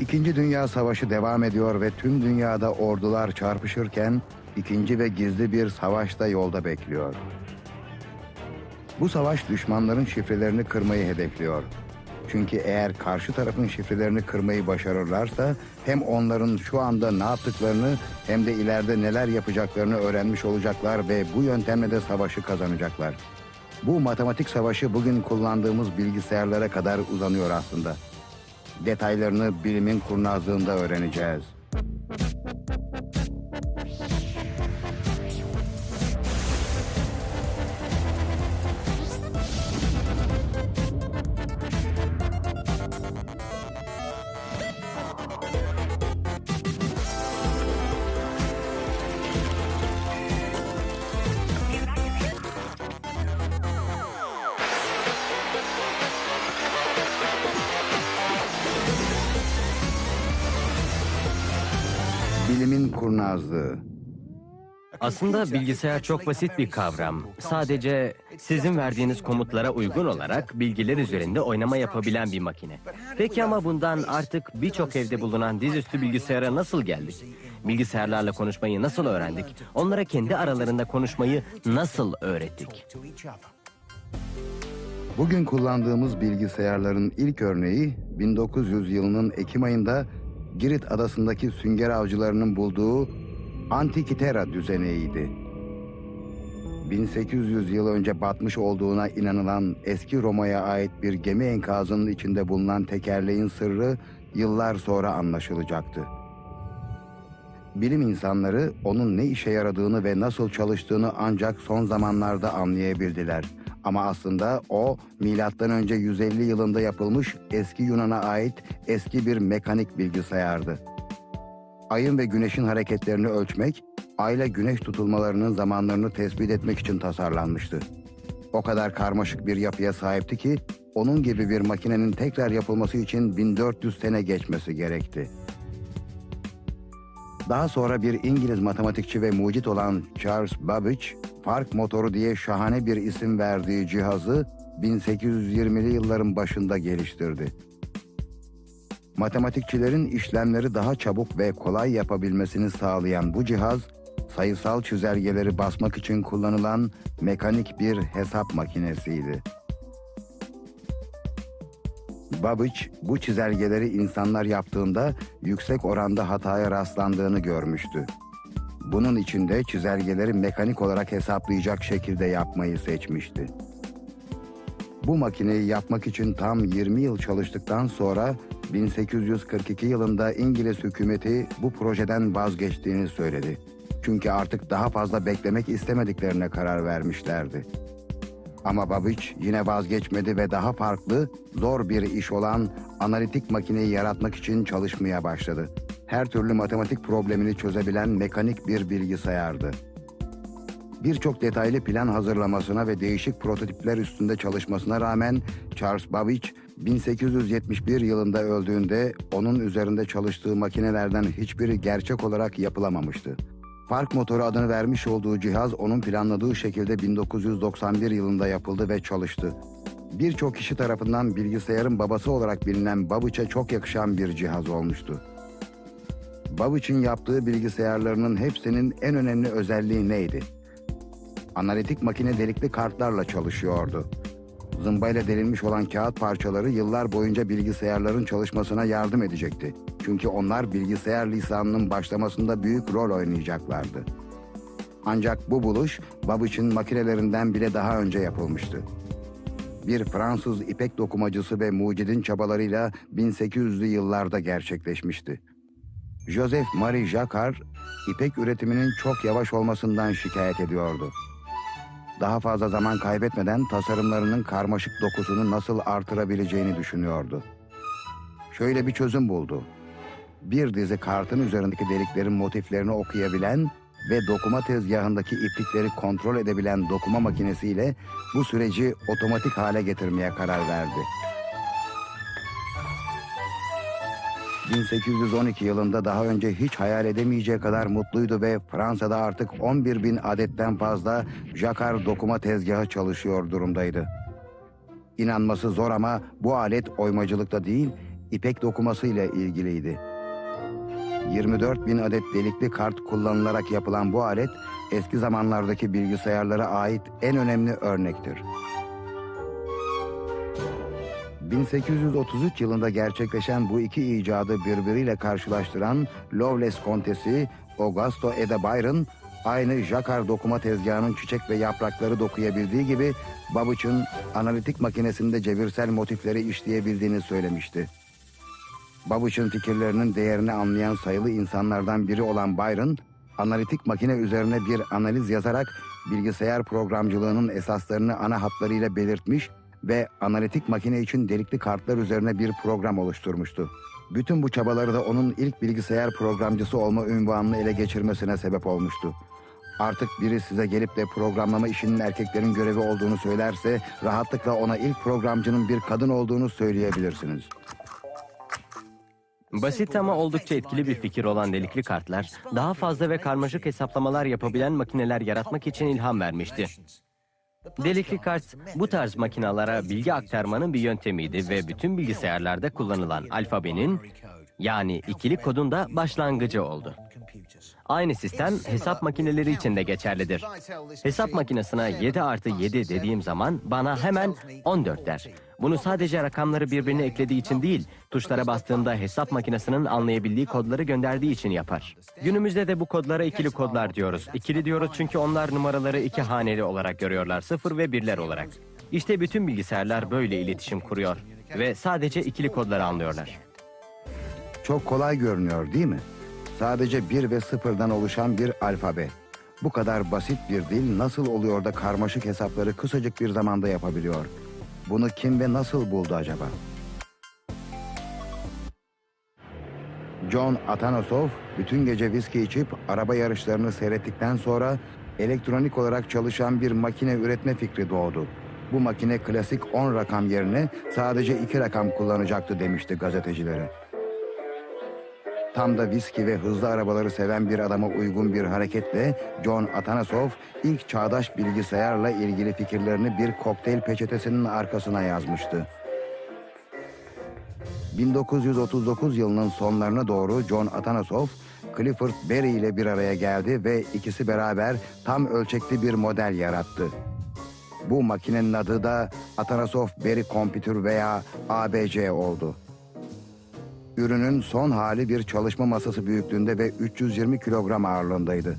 İkinci Dünya Savaşı devam ediyor ve tüm dünyada ordular çarpışırken ikinci ve gizli bir savaş da yolda bekliyor. Bu savaş düşmanların şifrelerini kırmayı hedefliyor. Çünkü eğer karşı tarafın şifrelerini kırmayı başarırlarsa hem onların şu anda ne yaptıklarını hem de ileride neler yapacaklarını öğrenmiş olacaklar ve bu yöntemle de savaşı kazanacaklar. Bu matematik savaşı bugün kullandığımız bilgisayarlara kadar uzanıyor aslında. Detaylarını bilimin kurnazlığında öğreneceğiz. Bilimin kurnazlığı. Aslında bilgisayar çok basit bir kavram. Sadece sizin verdiğiniz komutlara uygun olarak bilgiler üzerinde oynama yapabilen bir makine. Peki ama bundan artık birçok evde bulunan dizüstü bilgisayara nasıl geldik? Bilgisayarlarla konuşmayı nasıl öğrendik? Onlara kendi aralarında konuşmayı nasıl öğrettik? Bugün kullandığımız bilgisayarların ilk örneği 1900 yılının Ekim ayında Girit adasındaki sünger avcılarının bulduğu Antikythera düzeneğiydi. 1800 yıl önce batmış olduğuna inanılan eski Roma'ya ait bir gemi enkazının içinde bulunan tekerleğin sırrı yıllar sonra anlaşılacaktı. Bilim insanları onun ne işe yaradığını ve nasıl çalıştığını ancak son zamanlarda anlayabildiler. Ama aslında o milattan önce 150 yılında yapılmış eski Yunan'a ait eski bir mekanik bilgisayardı. Ayın ve güneşin hareketlerini ölçmek, ayla güneş tutulmalarının zamanlarını tespit etmek için tasarlanmıştı. O kadar karmaşık bir yapıya sahipti ki onun gibi bir makinenin tekrar yapılması için 1400 sene geçmesi gerekti. Daha sonra bir İngiliz matematikçi ve mucit olan Charles Babbage, fark motoru diye şahane bir isim verdiği cihazı 1820'li yılların başında geliştirdi. Matematikçilerin işlemleri daha çabuk ve kolay yapabilmesini sağlayan bu cihaz, sayısal çizelgeleri basmak için kullanılan mekanik bir hesap makinesiydi. Babbage bu çizelgeleri insanlar yaptığında yüksek oranda hataya rastlandığını görmüştü. Bunun için de çizelgeleri mekanik olarak hesaplayacak şekilde yapmayı seçmişti. Bu makineyi yapmak için tam 20 yıl çalıştıktan sonra 1842 yılında İngiliz hükümeti bu projeden vazgeçtiğini söyledi. Çünkü artık daha fazla beklemek istemediklerine karar vermişlerdi. Ama Babbage yine vazgeçmedi ve daha farklı, zor bir iş olan analitik makineyi yaratmak için çalışmaya başladı. Her türlü matematik problemini çözebilen mekanik bir bilgisayardı. Birçok detaylı plan hazırlamasına ve değişik prototipler üstünde çalışmasına rağmen Charles Babbage 1871 yılında öldüğünde onun üzerinde çalıştığı makinelerden hiçbiri gerçek olarak yapılamamıştı. Fark motoru adını vermiş olduğu cihaz onun planladığı şekilde 1991 yılında yapıldı ve çalıştı. Birçok kişi tarafından bilgisayarın babası olarak bilinen Babbage'a çok yakışan bir cihaz olmuştu. Babbage'in yaptığı bilgisayarlarının hepsinin en önemli özelliği neydi? Analitik makine delikli kartlarla çalışıyordu. Zımbayla delinmiş olan kağıt parçaları yıllar boyunca bilgisayarların çalışmasına yardım edecekti. Çünkü onlar bilgisayar lisanının başlamasında büyük rol oynayacaklardı. Ancak bu buluş Babbage'in makinelerinden bile daha önce yapılmıştı. Bir Fransız ipek dokumacısı ve mucidin çabalarıyla 1800'lü yıllarda gerçekleşmişti. Joseph Marie Jacquard, ipek üretiminin çok yavaş olmasından şikayet ediyordu. Daha fazla zaman kaybetmeden tasarımlarının karmaşık dokusunu nasıl artırabileceğini düşünüyordu. Şöyle bir çözüm buldu. Bir dizi kartın üzerindeki deliklerin motiflerini okuyabilen ve dokuma tezgahındaki iplikleri kontrol edebilen dokuma makinesiyle bu süreci otomatik hale getirmeye karar verdi. 1812 yılında daha önce hiç hayal edemeyeceği kadar mutluydu ve Fransa'da artık 11 bin adetten fazla Jacquard dokuma tezgahı çalışıyor durumdaydı. İnanması zor ama bu alet oymacılıkta değil, ipek dokuması ile ilgiliydi. 24 bin adet delikli kart kullanılarak yapılan bu alet eski zamanlardaki bilgisayarlara ait en önemli örnektir. 1833 yılında gerçekleşen bu iki icadı birbiriyle karşılaştıran Loveless Kontesi Augusto Ada Byron, aynı Jacquard dokuma tezgahının çiçek ve yaprakları dokuyabildiği gibi Babbage'ın analitik makinesinde cebirsel motifleri işleyebildiğini söylemişti. Babbage'ın fikirlerinin değerini anlayan sayılı insanlardan biri olan Byron, analitik makine üzerine bir analiz yazarak bilgisayar programcılığının esaslarını ana hatlarıyla belirtmiş ve analitik makine için delikli kartlar üzerine bir program oluşturmuştu. Bütün bu çabaları da onun ilk bilgisayar programcısı olma ünvanını ele geçirmesine sebep olmuştu. Artık biri size gelip de programlama işinin erkeklerin görevi olduğunu söylerse rahatlıkla ona ilk programcının bir kadın olduğunu söyleyebilirsiniz. Basit ama oldukça etkili bir fikir olan delikli kartlar, daha fazla ve karmaşık hesaplamalar yapabilen makineler yaratmak için ilham vermişti. Delikli kart bu tarz makinalara bilgi aktarmanın bir yöntemiydi ve bütün bilgisayarlarda kullanılan alfabenin yani ikili kodun da başlangıcı oldu. Aynı sistem hesap makineleri için de geçerlidir. Hesap makinesine 7 artı 7 dediğim zaman bana hemen 14 der. Bunu sadece rakamları birbirine eklediği için değil, tuşlara bastığında hesap makinesinin anlayabildiği kodları gönderdiği için yapar. Günümüzde de bu kodlara ikili kodlar diyoruz. İkili diyoruz çünkü onlar numaraları iki haneli olarak görüyorlar, sıfır ve birler olarak. İşte bütün bilgisayarlar böyle iletişim kuruyor ve sadece ikili kodları anlıyorlar. Çok kolay görünüyor değil mi? Sadece bir ve sıfırdan oluşan bir alfabe. Bu kadar basit bir dil nasıl oluyor da karmaşık hesapları kısacık bir zamanda yapabiliyor? Bunu kim ve nasıl buldu acaba? John Atanasov bütün gece viski içip araba yarışlarını seyrettikten sonra elektronik olarak çalışan bir makine üretme fikri doğdu. Bu makine klasik 10 rakam yerine sadece 2 rakam kullanacaktı demişti gazetecilere. Tam da viski ve hızlı arabaları seven bir adama uygun bir hareketle John Atanasov ilk çağdaş bilgisayarla ilgili fikirlerini bir kokteyl peçetesinin arkasına yazmıştı. 1939 yılının sonlarına doğru John Atanasov, Clifford Berry ile bir araya geldi ve ikisi beraber tam ölçekli bir model yarattı. Bu makinenin adı da Atanasov Berry Computer veya ABC oldu. Ürünün son hali bir çalışma masası büyüklüğünde ve 320 kilogram ağırlığındaydı.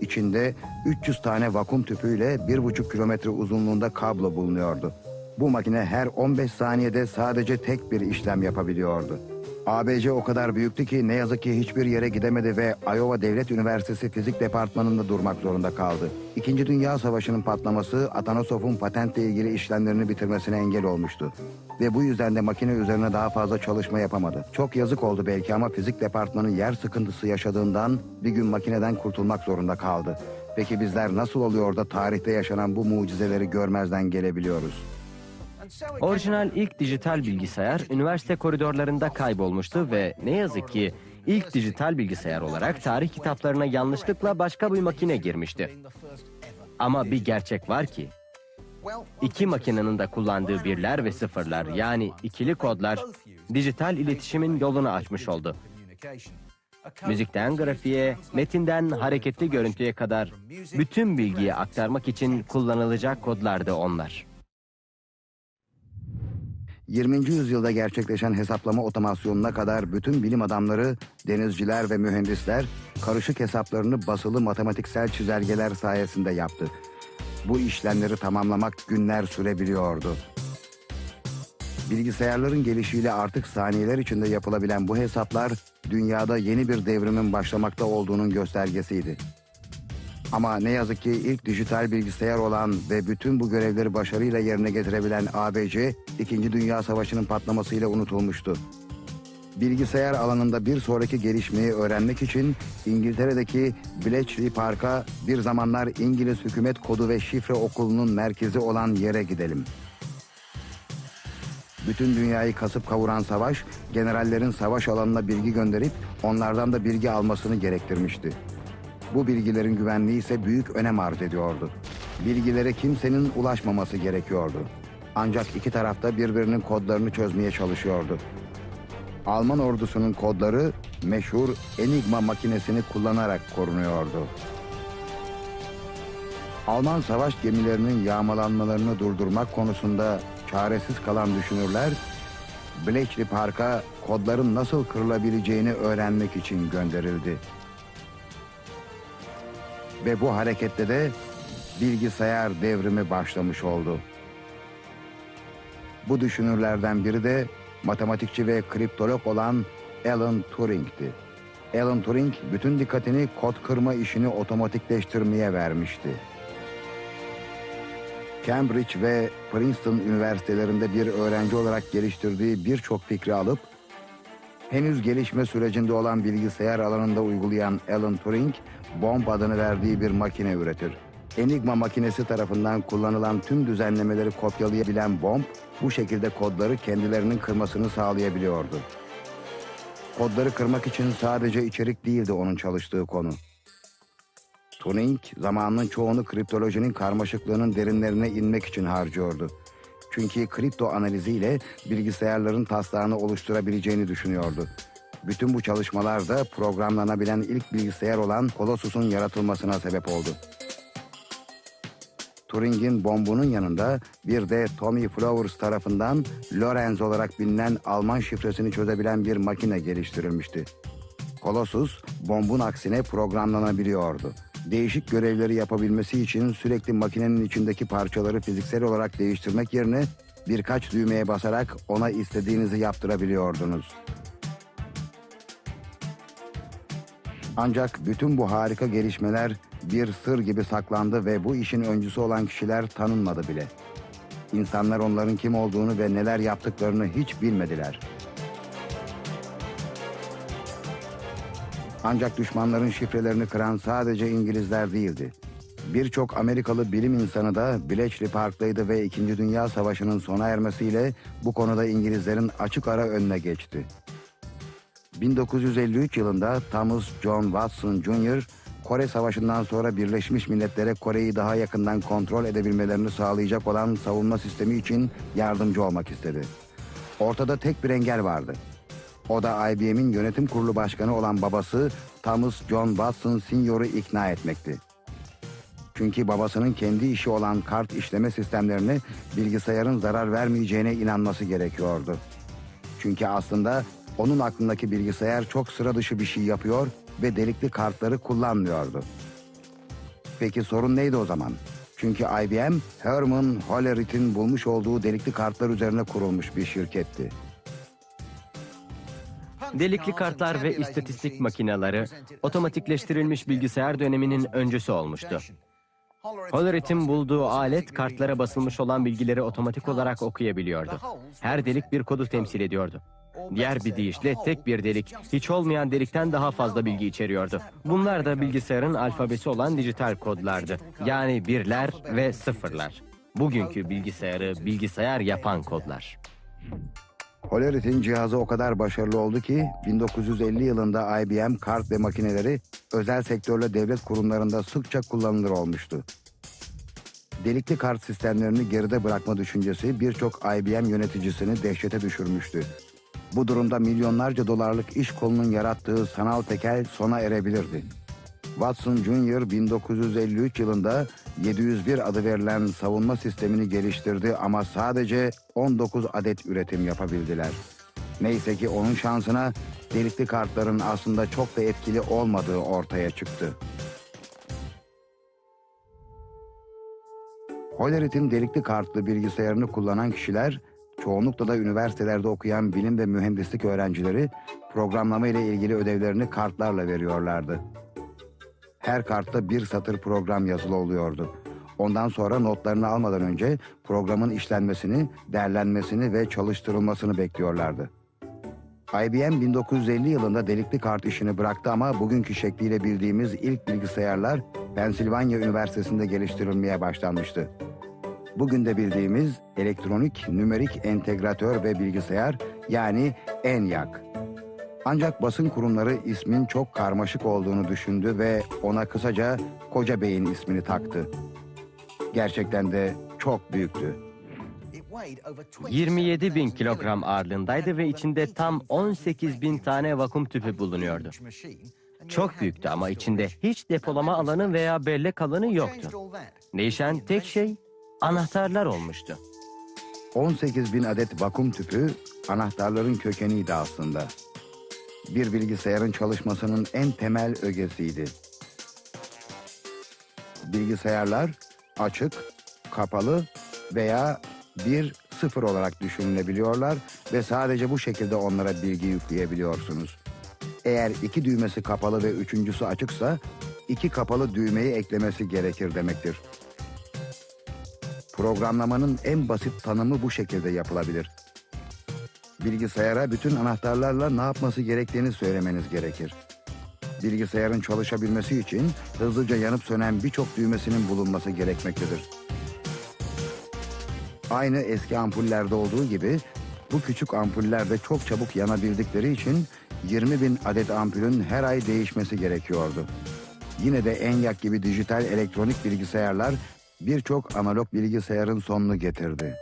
İçinde 300 tane vakum tüpüyle 1,5 kilometre uzunluğunda kablo bulunuyordu. Bu makine her 15 saniyede sadece tek bir işlem yapabiliyordu. ABC o kadar büyüktü ki ne yazık ki hiçbir yere gidemedi ve Iowa Devlet Üniversitesi Fizik Departmanı'nda durmak zorunda kaldı. İkinci Dünya Savaşı'nın patlaması Atanosov'un patentle ilgili işlemlerini bitirmesine engel olmuştu. Ve bu yüzden de makine üzerine daha fazla çalışma yapamadı. Çok yazık oldu belki ama fizik departmanı yer sıkıntısı yaşadığından bir gün makineden kurtulmak zorunda kaldı. Peki bizler nasıl oluyor da tarihte yaşanan bu mucizeleri görmezden gelebiliyoruz? Orijinal ilk dijital bilgisayar üniversite koridorlarında kaybolmuştu ve ne yazık ki ilk dijital bilgisayar olarak tarih kitaplarına yanlışlıkla başka bir makine girmişti. Ama bir gerçek var ki iki makinenin de kullandığı birler ve sıfırlar yani ikili kodlar dijital iletişimin yolunu açmış oldu. Müzikten grafiğe, metinden hareketli görüntüye kadar bütün bilgiyi aktarmak için kullanılacak kodlardı onlar. 20. yüzyılda gerçekleşen hesaplama otomasyonuna kadar bütün bilim adamları, denizciler ve mühendisler karışık hesaplarını basılı matematiksel çizelgeler sayesinde yaptı. Bu işlemleri tamamlamak günler sürebiliyordu. Bilgisayarların gelişiyle artık saniyeler içinde yapılabilen bu hesaplar dünyada yeni bir devrimin başlamakta olduğunun göstergesiydi. Ama ne yazık ki ilk dijital bilgisayar olan ve bütün bu görevleri başarıyla yerine getirebilen ABC, İkinci Dünya Savaşı'nın patlamasıyla unutulmuştu. Bilgisayar alanında bir sonraki gelişmeyi öğrenmek için İngiltere'deki Bletchley Park'a bir zamanlar İngiliz Hükümet Kodu ve Şifre Okulu'nun merkezi olan yere gidelim. Bütün dünyayı kasıp kavuran savaş, generallerin savaş alanına bilgi gönderip onlardan da bilgi almasını gerektirmişti. Bu bilgilerin güvenliği ise büyük önem arz ediyordu. Bilgilere kimsenin ulaşmaması gerekiyordu. Ancak iki taraf da birbirinin kodlarını çözmeye çalışıyordu. Alman ordusunun kodları meşhur Enigma makinesini kullanarak korunuyordu. Alman savaş gemilerinin yağmalanmalarını durdurmak konusunda çaresiz kalan düşünürler, Bletchley Park'a kodların nasıl kırılabileceğini öğrenmek için gönderildi. Ve bu harekette de bilgisayar devrimi başlamış oldu. Bu düşünürlerden biri de matematikçi ve kriptolog olan Alan Turing'ti. Alan Turing bütün dikkatini kod kırma işini otomatikleştirmeye vermişti. Cambridge ve Princeton üniversitelerinde bir öğrenci olarak geliştirdiği birçok fikri alıp henüz gelişme sürecinde olan bilgisayar alanında uygulayan Alan Turing, bomb adını verdiği bir makine üretir. Enigma makinesi tarafından kullanılan tüm düzenlemeleri kopyalayabilen bomb, bu şekilde kodları kendilerinin kırmasını sağlayabiliyordu. Kodları kırmak için sadece içerik değildi onun çalıştığı konu. Turing zamanının çoğunu kriptolojinin karmaşıklığının derinlerine inmek için harcıyordu. Çünkü kripto analiziyle bilgisayarların taslağını oluşturabileceğini düşünüyordu. Bütün bu çalışmalar da programlanabilen ilk bilgisayar olan Colossus'un yaratılmasına sebep oldu. Turing'in bombunun yanında bir de Tommy Flowers tarafından Lorenz olarak bilinen Alman şifresini çözebilen bir makine geliştirilmişti. Colossus, bombun aksine programlanabiliyordu. Değişik görevleri yapabilmesi için sürekli makinenin içindeki parçaları fiziksel olarak değiştirmek yerine birkaç düğmeye basarak ona istediğinizi yaptırabiliyordunuz. Ancak bütün bu harika gelişmeler bir sır gibi saklandı ve bu işin öncüsü olan kişiler tanınmadı bile. İnsanlar onların kim olduğunu ve neler yaptıklarını hiç bilmediler. Ancak düşmanların şifrelerini kıran sadece İngilizler değildi. Birçok Amerikalı bilim insanı da Bletchley Park'taydı ve İkinci Dünya Savaşı'nın sona ermesiyle bu konuda İngilizlerin açık ara önüne geçti. 1953 yılında Thomas John Watson Jr. Kore Savaşı'ndan sonra Birleşmiş Milletler'e Kore'yi daha yakından kontrol edebilmelerini sağlayacak olan savunma sistemi için yardımcı olmak istedi. Ortada tek bir engel vardı. O da IBM'in yönetim kurulu başkanı olan babası Thomas John Watson Senior'u ikna etmekti. Çünkü babasının kendi işi olan kart işleme sistemlerine bilgisayarın zarar vermeyeceğine inanması gerekiyordu. Çünkü aslında onun aklındaki bilgisayar çok sıra dışı bir şey yapıyor ve delikli kartları kullanmıyordu. Peki sorun neydi o zaman? Çünkü IBM, Herman Hollerith'in bulmuş olduğu delikli kartlar üzerine kurulmuş bir şirketti. Delikli kartlar ve istatistik makineleri otomatikleştirilmiş bilgisayar döneminin öncüsü olmuştu. Hollerith'in bulduğu alet kartlara basılmış olan bilgileri otomatik olarak okuyabiliyordu. Her delik bir kodu temsil ediyordu. Diğer bir deyişle tek bir delik, hiç olmayan delikten daha fazla bilgi içeriyordu. Bunlar da bilgisayarın alfabesi olan dijital kodlardı. Yani birler ve sıfırlar. Bugünkü bilgisayarı bilgisayar yapan kodlar. Hollerith'in cihazı o kadar başarılı oldu ki 1950 yılında IBM kart ve makineleri özel sektörle devlet kurumlarında sıkça kullanılır olmuştu. Delikli kart sistemlerini geride bırakma düşüncesi birçok IBM yöneticisini dehşete düşürmüştü. Bu durumda milyonlarca dolarlık iş kolunun yarattığı sanal tekel sona erebilirdi. Watson Jr. 1953 yılında 701 adı verilen savunma sistemini geliştirdi ama sadece 19 adet üretim yapabildiler. Neyse ki onun şansına delikli kartların aslında çok da etkili olmadığı ortaya çıktı. Hollerith'in delikli kartlı bilgisayarını kullanan kişiler, çoğunlukla da üniversitelerde okuyan bilim ve mühendislik öğrencileri programlama ile ilgili ödevlerini kartlarla veriyorlardı. Her kartta bir satır program yazılı oluyordu. Ondan sonra notlarını almadan önce programın işlenmesini, derlenmesini ve çalıştırılmasını bekliyorlardı. IBM 1950 yılında delikli kart işini bıraktı ama bugünkü şekliyle bildiğimiz ilk bilgisayarlar Pensilvanya Üniversitesi'nde geliştirilmeye başlanmıştı. Bugün de bildiğimiz elektronik nümerik entegratör ve bilgisayar yani ENIAC. Ancak basın kurumları ismin çok karmaşık olduğunu düşündü ve ona kısaca Koca Bey'in ismini taktı. Gerçekten de çok büyüktü. 27 bin kilogram ağırlığındaydı ve içinde tam 18 bin tane vakum tüpü bulunuyordu. Çok büyüktü ama içinde hiç depolama alanı veya bellek alanı yoktu. Değişen tek şey anahtarlar olmuştu. 18 bin adet vakum tüpü anahtarların kökeniydi aslında. Bir bilgisayarın çalışmasının en temel ögesiydi. Bilgisayarlar açık, kapalı veya bir sıfır olarak düşünülebiliyorlar ve sadece bu şekilde onlara bilgi yükleyebiliyorsunuz. Eğer iki düğmesi kapalı ve üçüncüsü açıksa iki kapalı düğmeyi eklemesi gerekir demektir. Programlamanın en basit tanımı bu şekilde yapılabilir. Bilgisayara bütün anahtarlarla ne yapması gerektiğini söylemeniz gerekir. Bilgisayarın çalışabilmesi için hızlıca yanıp sönen birçok düğmesinin bulunması gerekmektedir. Aynı eski ampullerde olduğu gibi bu küçük ampuller de çok çabuk yanabildikleri için 20 bin adet ampulün her ay değişmesi gerekiyordu. Yine de ENYAK gibi dijital elektronik bilgisayarlar birçok analog bilgisayarın sonunu getirdi.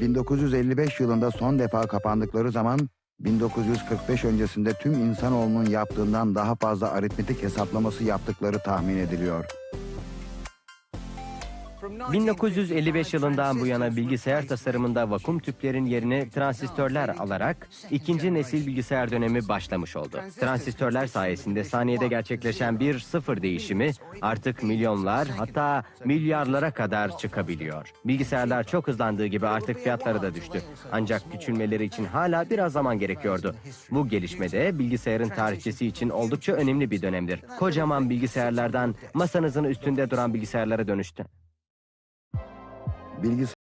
1955 yılında son defa kapandıkları zaman 1945 öncesinde tüm insanoğlunun yaptığından daha fazla aritmetik hesaplaması yaptıkları tahmin ediliyor. 1955 yılından bu yana bilgisayar tasarımında vakum tüplerin yerine transistörler alarak ikinci nesil bilgisayar dönemi başlamış oldu. Transistörler sayesinde saniyede gerçekleşen bir sıfır değişimi artık milyonlar hatta milyarlara kadar çıkabiliyor. Bilgisayarlar çok hızlandığı gibi artık fiyatları da düştü. Ancak küçülmeleri için hala biraz zaman gerekiyordu. Bu gelişmede bilgisayarın tarihçesi için oldukça önemli bir dönemdir. Kocaman bilgisayarlardan masanızın üstünde duran bilgisayarlara dönüştü. Bilgisayar